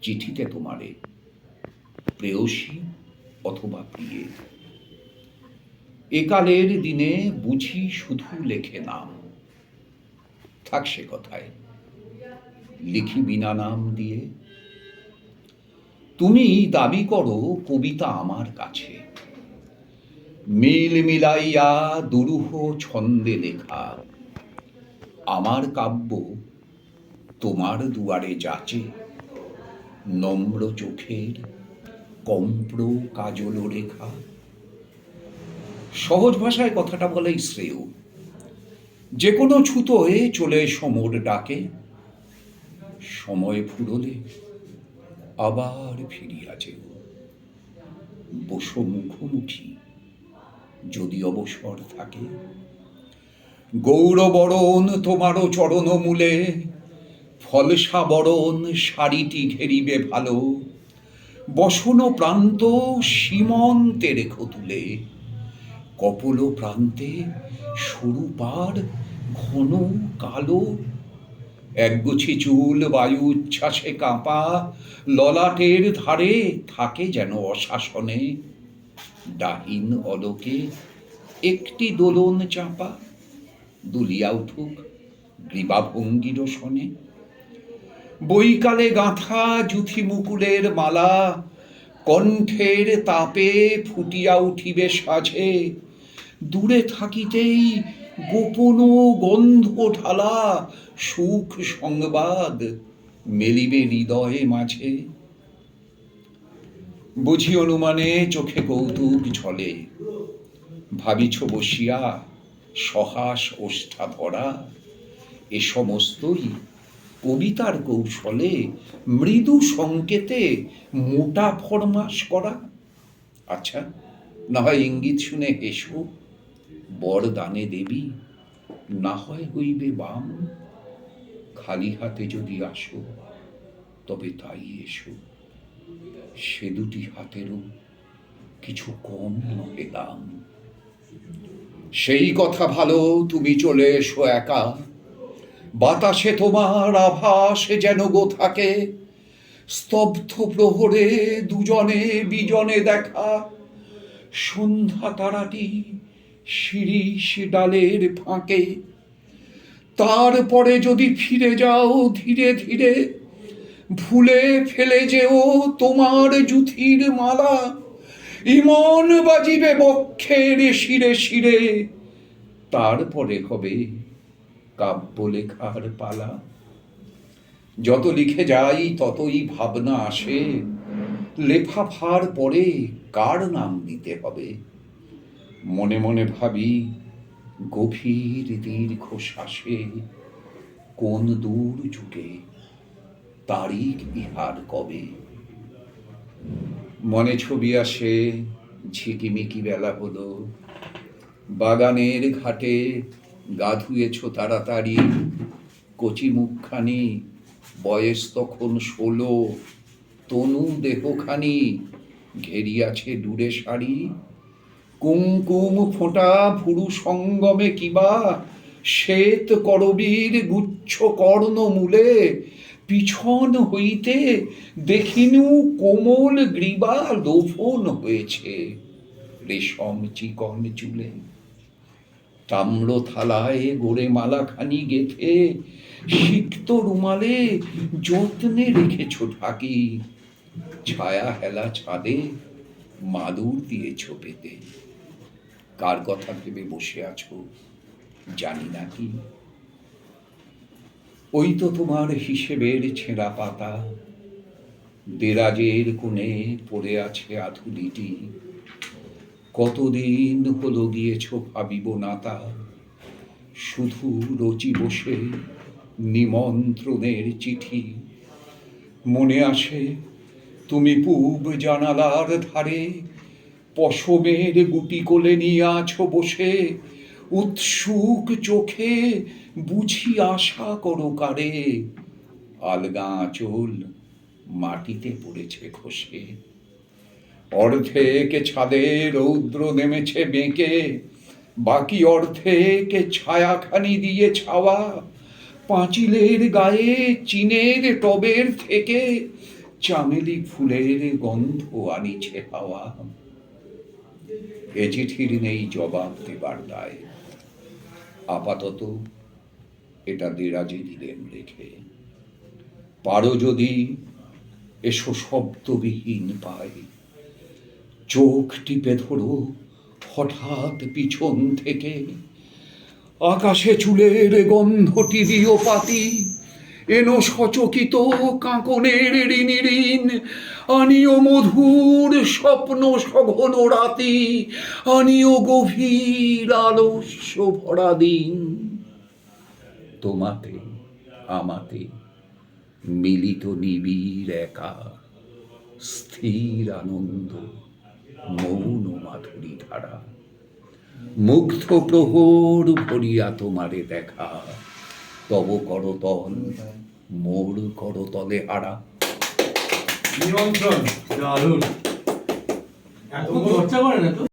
চিঠিতে তোমারে প্রেয়সী অথবা প্রিয়ে। একালের দিনে বুঝি শুধু লেখে নাম। থাক সে কথায়, লিখি বিনা নাম দিয়ে। তুমি দাবি করো কবিতা আমার কাছে। মিল মিলাইয়া দুরূহ ছন্দে লেখা। আমার কাব্য তোমার দুয়ারে যাচে। নম্র চোখের কম্প্র কাজল রেখা। সহজ ভাষায় কথাটা বলাই শ্রেয়। যে কোনো ছুতোয় চলে সমর ডাকে। সময় ফুরলে আবার ফিরিয়া যেও। বসো মুখোমুখি যদি অবসর থাকে। গৌরবরণ তোমারও চরণ মূলে ফলসা বরণ শাড়িটি ঘেরিবে ভালো। বসন প্রান্ত সীমন্তে রেখো তুলে কপল প্রান্তে সরু পার ঘন কালো। একগুছি চুল বায়ু উচ্ছ্বাসে কাঁপা। ললাটের ধারে থাকে যেন অশাসনে। ডাহিন অলোকে একটি দোলন চাপা। দুলিয়া উঠুক গ্রীবাভঙ্গির শনে বৈকালে গাঁথা জুথি মুকুলের মালা, কণ্ঠের তাপে ফুটিয়া উঠিবে সাজে। দূরে থাকিতেই গোপন গন্ধ ঢালা সুখ সংবাদ মেলিবে হৃদয়ে মাঝে। বুঝি অনুমানে চোখে কৌতুক ঝলে। ভাবিছ বসিয়া, সহাস ওষ্ঠা ভরা এ সমস্তই কবিতার কৌশলে মৃদু সংকেতে মোটা ফরমাস করা। আচ্ছা না হয় ইঙ্গিত শুনে এসো বর দানে দেবী, না হয় হইবে বাম, খালি হাতে যদি আসো, তবে তাই এসো। সে দুটি হাতেরও কিছু কম নহে দাম। সেই কথা ভালো, তুমি চলে এসো একা। বাতাসে তোমার আভাস যেন গো থাকে। স্তব্ধ প্রহরে দুজনে বিজনে দেখা। সন্ধ্যা তারাটি শিরিষ ডালের ফাঁকে। তারপরে যদি ফিরে যাও ধীরে ধীরে, ভুলে ফেলে যেও তোমার জুথির মালা। ইমন বাজিবে বক্ষের শিরে শিরে। তারপরে হবে কাব্য লেখার পালা। যত লিখে যাই, ততই ভাবনা আসে। লেফাফার পরে কার নাম দিতে হবে? মনে মনে ভাবি, গভীর দীর্ঘ শ্বাসে কোন দূর যুগে তারিখ ইহার কবে? মনে ছবি আসে, ঝিকিমিকি বেলা হলো। বাগানের ঘাটে গা ধুয়েছ তাড়াতাড়ি। কচি মুখখানি, বয়স তখন ষোলো। তনু দেহখানি, ঘেরিয়াছে দূরে শাড়ি। কুমকুম ফোঁটা ভুরু সঙ্গমে কিবা, শ্বেত করবীর গুচ্ছ কর্ণ মূলে। পিছন হইতে দেখিনু কোমল গ্রীবা লোভন হয়েছে। রেশম চিকন চুলে তাম্র থালায় গোড়ে মালাখানি গেথে, সিক্ত রুমালে যত্নে রেখেছ ঢাকি, ছায়া হেলা ছাদে মাদুর দিয়েছ পেতে। কার কথা ভেবে বসে আছো জানি না কি? ওই তো তোমার হিসেবের ছেঁড়া পাতা, দেরাজের কোণে পড়ে আছে আধুলিটি। কতদিন হলো গিয়েছ ভাবিব না তা। শুধু রচি বসে নিমন্ত্রণের চিঠি। মনে আসে, তুমি পূব জানালার ধারে পশমের গুটি কোলে নিয়ে আছো বসে। উৎসুক চোখে বুঝি আশা করো কারে। আলগা আঁচল মাটিতে পড়েছে খসে অর্ধেক ছাদে রৌদ্র নেমেছে বেঁকে, বাকি অর্ধেক ছায়াখানি দিয়ে ছাওয়া, পাঁচিলের গায়ে চিনের টবের থেকে চামেলি ফুলের গন্ধ আনিছে হাওয়া। এ চিঠির নেই জবাব দেবার দায়। আপাতত এটা দেরাজে দিলেন রেখে। পারো যদি এসো শব্দবিহীন পায়। চোখ টিপে ধরো, হঠাৎ পিছন থেকে। আকাশে চুলের গন্ধটি দিও পাতি, এনো সচকিত কাঁকনের ঋণী ঋণ আনিও মধুর স্বপ্ন সঘন রাতি, আনিও গভীর আলস্য ভরা দিন। তোমাতে, আমাতে মিলিত নিবিড় একা, স্থির আনন্দ। মৌন মাধুরী ধারা। মুগ্ধ প্রহর ভরিয়া তোমারে দেখা। তব করতল, মোর করতলে হারা নিমন্ত্রণ দারুণ এত চর্চা করে না তো?